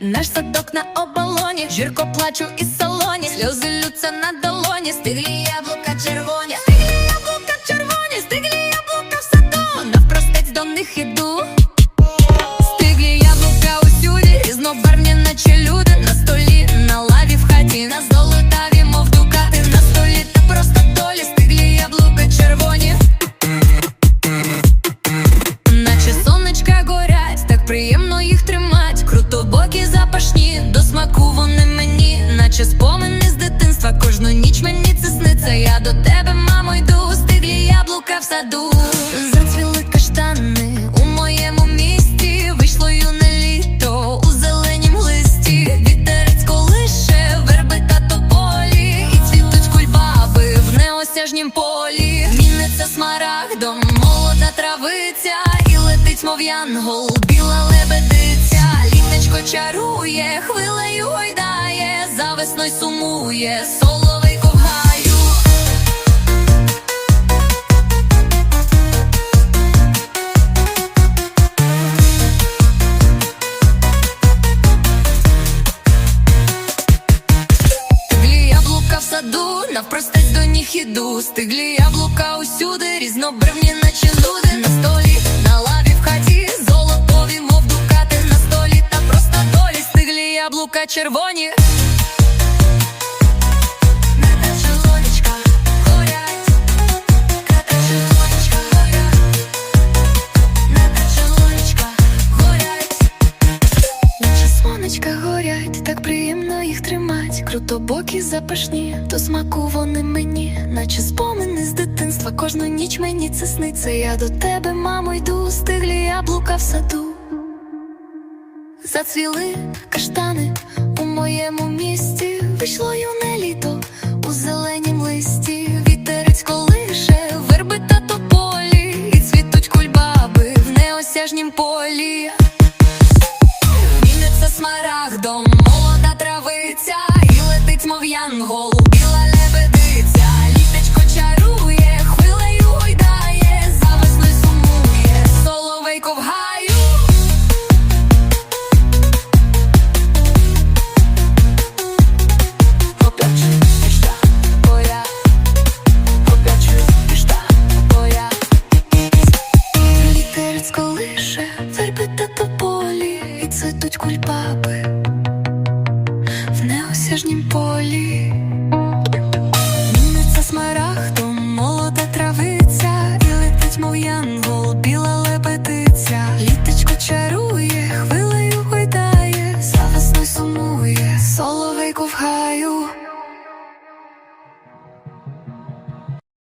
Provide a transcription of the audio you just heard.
Наш садок на оболоні, жирко плачу із салоні, сльози лються на долоні, стиглі яблука червоні, стиглі яблука червоні, стиглі яблука в саду, навпростець до них іду. Стиглі яблука усюди, різнобарвні, наче люди наче спомини з дитинства. Кожну ніч мені це сниться. Я до тебе, мамо, йду, стиглі яблука в саду. Зацвіли каштани у моєму місті. Вийшло юне літо у зеленім листі. Вітерець колише, верби та тополі, і цвітуть кульбаби в неосяжнім полі. Міниться смарагдом, молода травиця, і летить, мов янгол, гойдає, сумує, соловей ковгаю. Стиглі яблука в саду, навпростець до них іду. Стиглі яблука усюди, різнобривні, наче люди на столі, на лаві в хаті, золотові, мов на столі, та просто долі, стиглі яблука червоні. Наче горять, так приємно їх тримать. Крутобокі запашні, до смаку вони мені, наче спомини з дитинства. Кожну ніч мені це сниться. Я до тебе, мамо, йду, стиглі яблука в саду. Зацвіли каштани у моєму місті. Смарагдом, молода травиця, і летить, мов янгол, біла лебедиця, літечко чарує, хвилею гойдає, за весною сумує, соловейко в гаю. Опячу пішта, боя, опячу пішта, боя. Літерець колише, верби та тополі, і цвітуть кульбаби в неосяжнім полі.